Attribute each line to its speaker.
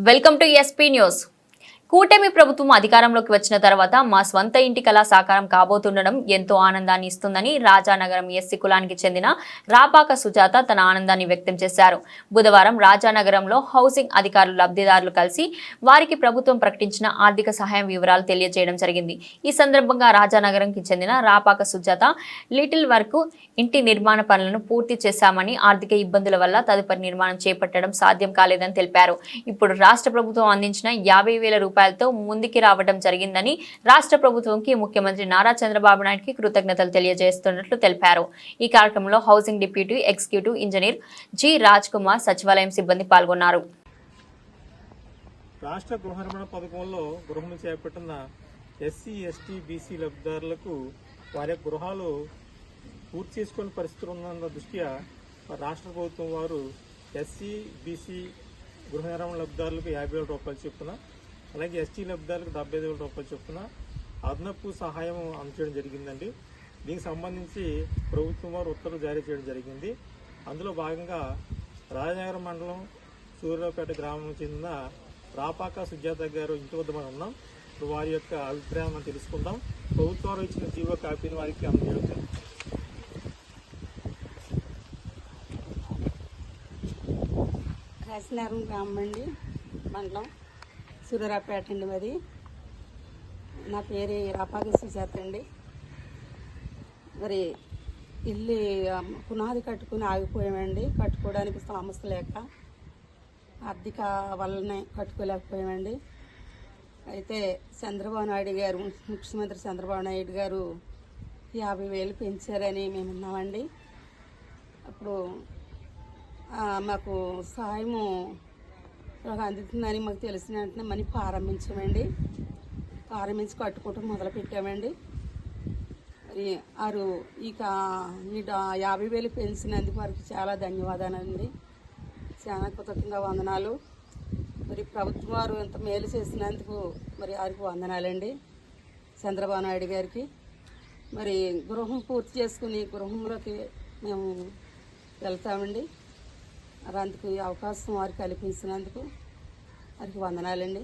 Speaker 1: Welcome to SP news కూటమి ప్రభుత్వం అధికారంలోకి వచ్చిన తర్వాత మా స్వంత ఇంటి కళ సాకారం కాబోతుండడం ఎంతో ఆనందాన్ని ఇస్తుందని రాజానగరం ఎస్సీ కులానికి చెందిన రాపాక సుజాత తన ఆనందాన్ని వ్యక్తం చేశారు. బుధవారం రాజానగరంలో హౌసింగ్ అధికారులు లబ్ధిదారులు కలిసి వారికి ప్రభుత్వం ప్రకటించిన ఆర్థిక సహాయం వివరాలు తెలియజేయడం జరిగింది. ఈ సందర్భంగా రాజానగరంకి చెందిన రాపాక సుజాత లిటిల్ వరకు ఇంటి నిర్మాణ పనులను పూర్తి చేశామని ఆర్థిక ఇబ్బందుల వల్ల తదుపరి నిర్మాణం చేపట్టడం సాధ్యం కాలేదని తెలిపారు. ఇప్పుడు రాష్ట్ర ప్రభుత్వం అందించిన యాభై వేల రూపాయలతో ముందుకి రావడం జరిగిందని రాష్ట్ర ప్రభుత్వంకి ముఖ్యమంత్రి నారా చంద్రబాబు నాయుడుకి కృతజ్ఞతలు తెలియజేస్తున్నట్లు తెలిపారు. ఈ కార్యక్రమంలో housing deputy executive engineer G Raj Kumar సచివాలయం సిబ్బంది పాల్గొన్నారు.
Speaker 2: రాష్ట్ర గృహ నిర్మాణ పథకంలో గృహం చేపట్టిన ఎస్సీ ఎస్టీ బీసీ లబ్ధిదారులకు వారి గృహాలు పూర్తి చేసుకునే పరిస్థితులు ఉన్న దృష్ట్యా రాష్ట్ర ప్రభుత్వం వారు ఎస్సీ బీసీ గృహ నిర్మాణ లబ్ధిదారులకు యాభై వేల రూపాయలు చొప్పున అలాగే ఎస్టీ లబ్ధాలకు డెబ్బై ఐదు వేల రూపాయలు చొప్పున అదనపు సహాయం అందచేయడం జరిగిందండి. దీనికి సంబంధించి ప్రభుత్వం వారు ఉత్తర్వులు జారీ చేయడం జరిగింది. అందులో భాగంగా రాజనగరం మండలం సూర్యాపేట గ్రామం చెందిన రాపాక సుజాత గారు ఇంటి వద్ద మనం ఉన్నాం. ఇప్పుడు వారి యొక్క అభిప్రాయం మనం తెలుసుకుందాం. ప్రభుత్వం వారు ఇచ్చిన జీవో కాపీని వారికి అందజేయడం.
Speaker 3: రాజనగరం గ్రామం అండి మండలం సూర్యరాపేట అండి మరి. నా పేరు రాపాగి సుజాత అండి. మరి ఇల్లు పునాది కట్టుకుని ఆగిపోయామండి. కట్టుకోవడానికి సమస్య లేక ఆర్థిక వల్లనే కట్టుకోలేకపోయామండి. అయితే చంద్రబాబు నాయుడు గారు ముఖ్యమంత్రి చంద్రబాబు నాయుడు గారు యాభై వేలు పెంచారని మేము ఉన్నామండి అప్పుడు మాకు సహాయము మాకు అందుతుందని మాకు తెలిసిన వెంటనే మనీ ప్రారంభించామండి. ప్రారంభించి కట్టుకోవటం మొదలు పెట్టామండి. మరి వారు ఇక ఈ యాభై వేలు పెంచినందుకు వారికి చాలా ధన్యవాదాలండి. చాలా కృతజ్ఞంగా వందనాలు. మరి ప్రభుత్వం వారు ఇంత మేలు చేసినందుకు మరి వారికి వందనాలండి. చంద్రబాబు నాయుడు గారికి. మరి గృహం పూర్తి చేసుకుని గృహంలోకి మేము వెళ్తామండి. మరి అందుకు అవకాశం వారికి కల్పించినందుకు వారికి వందనాలండి.